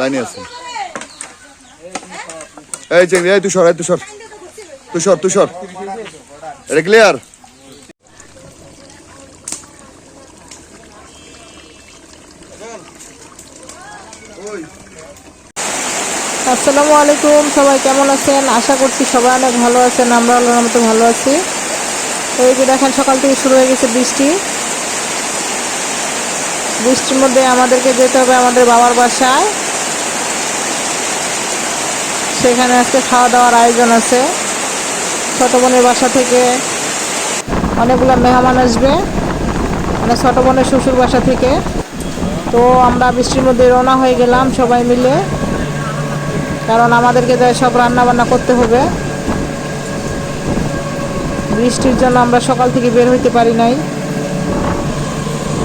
লাইনে আছে। এই চেঙ্গি এই এই এটা ক্লিয়ার আসসালামু আলাইকুম, সবাই কেমন আছেন? আশা করছি সবাই অনেক ভালো আছেন আমরা আল্লাহর মতো ভালো আছি। এই যে দেখেন, সকাল থেকে শুরু হয়ে গেছে বৃষ্টি। বৃষ্টির মধ্যে আমাদেরকে যেতে হবে আমাদের বাবার বাসায়। সেখানে আজকে খাওয়া দাওয়ার আয়োজন আছে। ছোট বোনের বাসা থেকে অনেকগুলো মেহমান আসবে। মানে ছোট বোনের শ্বশুর বাসা থেকে। তো আমরা বৃষ্টির মধ্যে রওনা হয়ে গেলাম সবাই মিলে। কারণ আমাদেরকে তো সব রান্না বান্না করতে হবে। বৃষ্টির জন্য আমরা সকাল থেকে বের হইতে পারি নাই।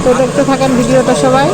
তো দেখতে থাকেন ভিডিওটা সবাই।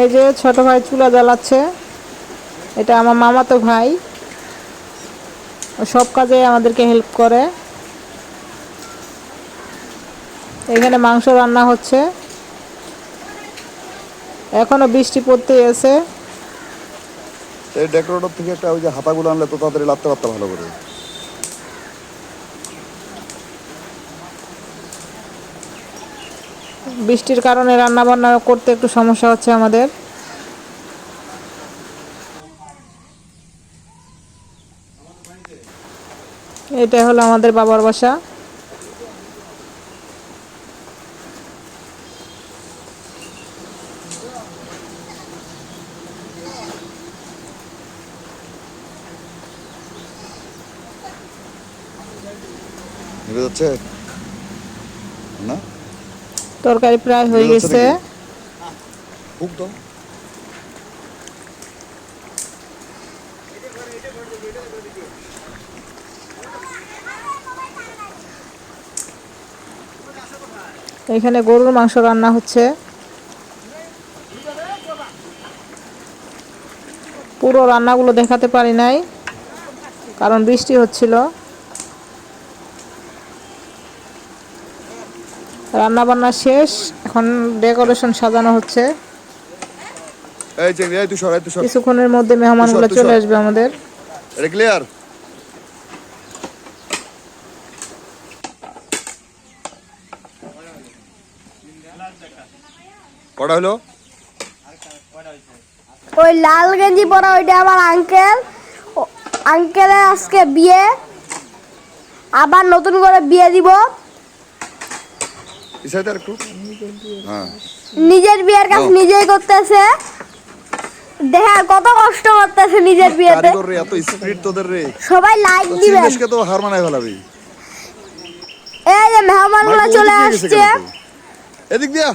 এই যে ছোট ভাই চুলা জ্বালাচ্ছে। এটা আমার মামাতো ভাই। সব কাজে আমাদেরকে হেল্প করে। এখানে মাংস রান্না হচ্ছে। এখনও বৃষ্টি পড়তেই আছে এই ডেকোরেটর থেকে একটা ওই যে হাতাগুলো আনলে তো তাদের লাগতে পারতে ভালো করে। বৃষ্টির কারণে রান্না বান্না করতে একটু সমস্যা হচ্ছে আমাদের। এটা হলো আমাদের বাবার বাসা। যাচ্ছে না? তরকারি প্রায় হয়ে গেছে। এখানে গরুর মাংস রান্না হচ্ছে। পুরো রান্নাগুলো দেখাতে পারি নাই কারণ বৃষ্টি হচ্ছিল। রান্না বান্না শেষ এখন ডেকোরেশন সাজানো হচ্ছে। কিছুক্ষণের মধ্যে মেহমানগুলো চলে আসবে আমাদের। এটা ক্লিয়ার কটা হলো? ওই লাল গেঞ্জি পরা ওইটা আমার আঙ্কেল আঙ্কেলের আজকে বিয়ে। আবার নতুন করে বিয়ে দিব। একটু। হ্যাঁ। নিজের বিয়ের কাজ নিজেই করতেছে। দেখা কত কষ্ট করতেছে নিজের বিয়েতে। কারিগর রে এত স্পিড তোদের রে। সবাই লাইক দিবেন। চিন্দেশকে তো হার মানায় ফেলাবি। এই যে মেহমানগুলো চলে আসছে। এদিক দিয়া।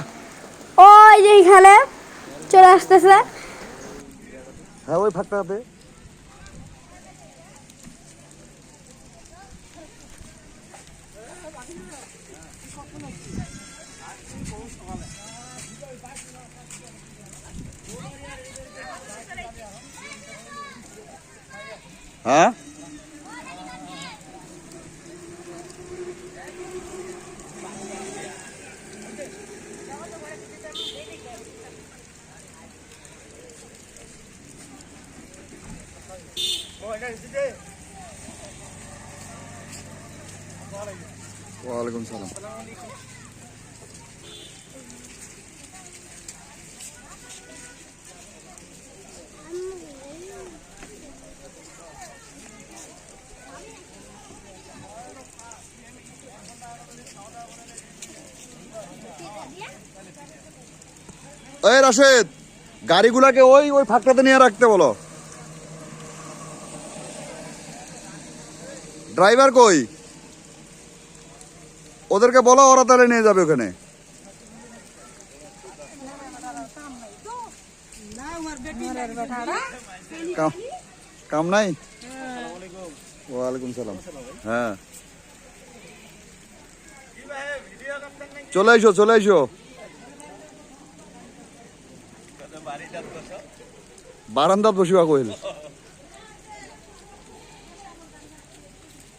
ওই যে এখানে চলে আসতেছে। হ্যাঁ ওই ফাঁকটাতে হ্যাঁ ওয়ালাইকুম সালাম ওই রাশেদ, গাড়িগুলাকে ওই ওই ফাঁকটাতে নিয়ে রাখতে বলো। ড্রাইভার কই? ওদেরকে বলো, ওরা তাহলে নিয়ে যাবে ওখানে। কাম- নাই? ওয়ালাইকুম সালাম। হ্যাঁ। চলে এসো চলে এসো বারান্দাত বসিবা কইল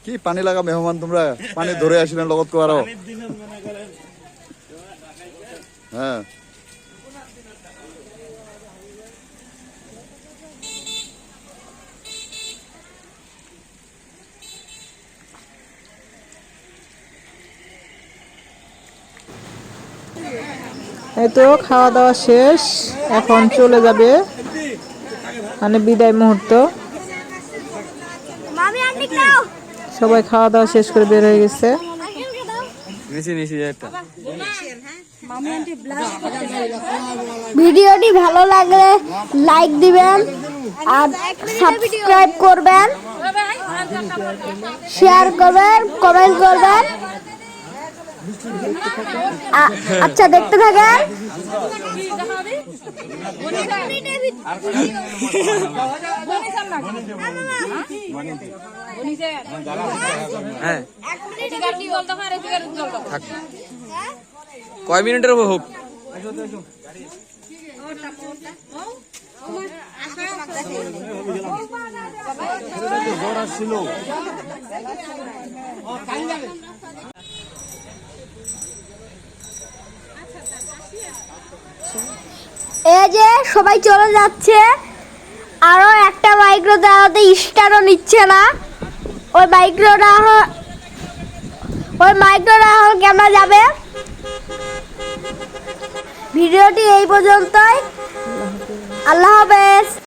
কি পানি লাগা মেহমান তোমরা? পানি ধরে আসিলেন লগত কোয়ারো হ্যাঁ তো খাওয়া দাওয়া শেষ এখন চলে যাবে মানে বিদায় মুহূর্ত মামি আন্টি দাও সবাই খাওয়া দাওয়া শেষ করে বের হয়ে গেছে ভিডিওটি ভালো লাগলে লাইক দিবেন আর সাবস্ক্রাইব করবেন শেয়ার করবেন কমেন্ট করবেন আচ্ছা দেখতে থাকেন হ্যাঁ কয় মিনিটের হোক এই যে সবাই চলে যাচ্ছে। আরও একটা মাইক্রো দাঁড়াতে স্টারও নিচ্ছে না। ওই মাইক্রোটা ওই মাইক্রো রাহুল কেমন যাবে? ভিডিওটি এই পর্যন্তই। আল্লাহ হাফেজ।